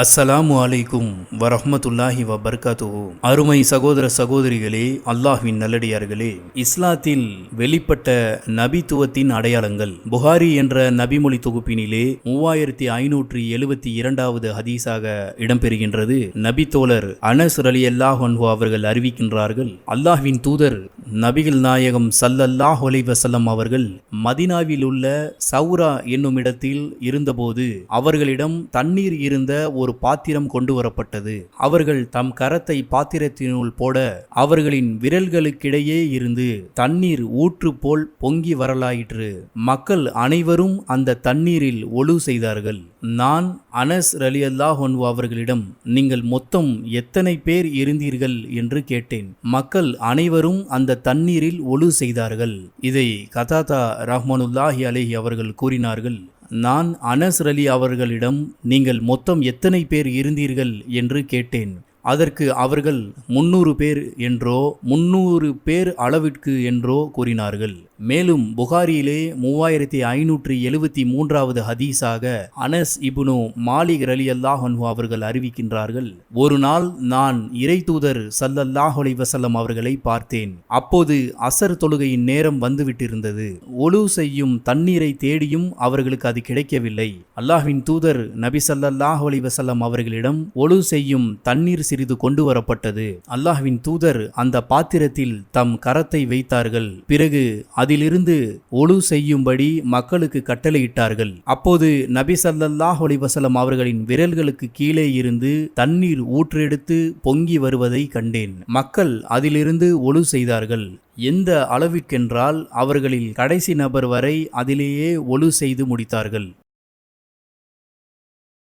அஸ்ஸலாமு அலைக்கும் வரஹமத்துல்லாஹி வபர்காத்துஹு. அருமை சகோதர சகோதரிகளே அல்லாஹ்வின் நல்லடியார்களே இஸ்லாத்தில் வெளிப்பட்ட நபித்துவத்தின் அடையாளங்கள். புகாரி என்ற நபிமொழி தொகுப்பினிலே மூவாயிரத்தி ஐநூற்றி எழுபத்தி இரண்டாவது ஹதீஸாக இடம்பெறுகின்றது. நபித்தோழர் அனஸ் அலி அல்லாஹ் அவர்கள் அறிவிக்கின்றார்கள் அல்லாஹ்வின் தூதர் நபிகள் நாயகம் சல்லல்லாஹ் அலைஹி அவர்கள் மதினாவில் உள்ள சௌரா என்னும் இடத்தில் இருந்தபோது அவர்களிடம் தண்ணீர் இருந்த ஒரு பாத்திரம் கொண்டு வரப்பட்டது. அவர்கள் தம் கரத்தை பாத்திரத்தினுள் போட அவர்களின் விரல்களுக்கிடையே இருந்து தண்ணீர் ஊற்று போல் பொங்கி வரலாயிற்று. மக்கள் அனைவரும் அந்த தண்ணீரில் ஒழு செய்தார்கள். நான் அனஸ் ரலி அல்லாஹ் அவர்களிடம் நீங்கள் மொத்தம் எத்தனை பேர் இருந்தீர்கள்? என்று கேட்டேன். மக்கள் அனைவரும் அந்த தண்ணீரில் ஒழு செய்தார்கள். இதை கதாதா ரஹ்மானுல்லாஹி அலேஹி அவர்கள் கூறினார்கள். நான் அனஸ் அலி அவர்களிடம் நீங்கள் மொத்தம் எத்தனை பேர் இருந்தீர்கள்? என்று கேட்டேன். அதற்கு அவர்கள் முன்னூறு பேர் என்றோ முன்னூறு பேர் அளவிற்கு என்றோ கூறினார்கள். மேலும் புகாரியிலே மூவாயிரத்தி ஐநூற்றி எழுபத்தி மூன்றாவது ஹதீஸாக அனஸ் இப்னு மாலிக் ரலி அல்லாஹ் அவர்கள் அறிவிக்கின்றார்கள் ஒரு நாள் நான் இறை தூதர் சல்லல்லாஹ் அலைஹி வசல்லம் அவர்களை பார்த்தேன். அப்போது அசர் தொழுகையின் நேரம் வந்துவிட்டிருந்தது. ஒழு செய்யும் தண்ணீரை தேடியும் அவர்களுக்கு அது கிடைக்கவில்லை. அல்லாஹ்வின் தூதர் நபி சல்லல்லாஹ் வசல்லம் அவர்களிடம் ஒழு செய்யும் தண்ணீர் சிறிது கொண்டு வரப்பட்டது அல்லாஹ்வின் தூதர் அந்த பாத்திரத்தில் தம் கரத்தை வைத்தார்கள். பிறகு அதிலிருந்து ஒழு செய்யும்படி மக்களுக்கு கட்டளையிட்டார்கள். அப்போது நபி சல்லல்லாஹ் அலைவசலம் அவர்களின் விரல்களுக்கு கீழே இருந்து தண்ணீர் ஊற்றெடுத்து பொங்கி வருவதை கண்டேன். மக்கள் அதிலிருந்து ஒழு செய்தார்கள். எந்த அளவிற்கென்றால் அவர்களில் கடைசி நபர் வரை அதிலேயே ஒழு செய்து முடித்தார்கள்.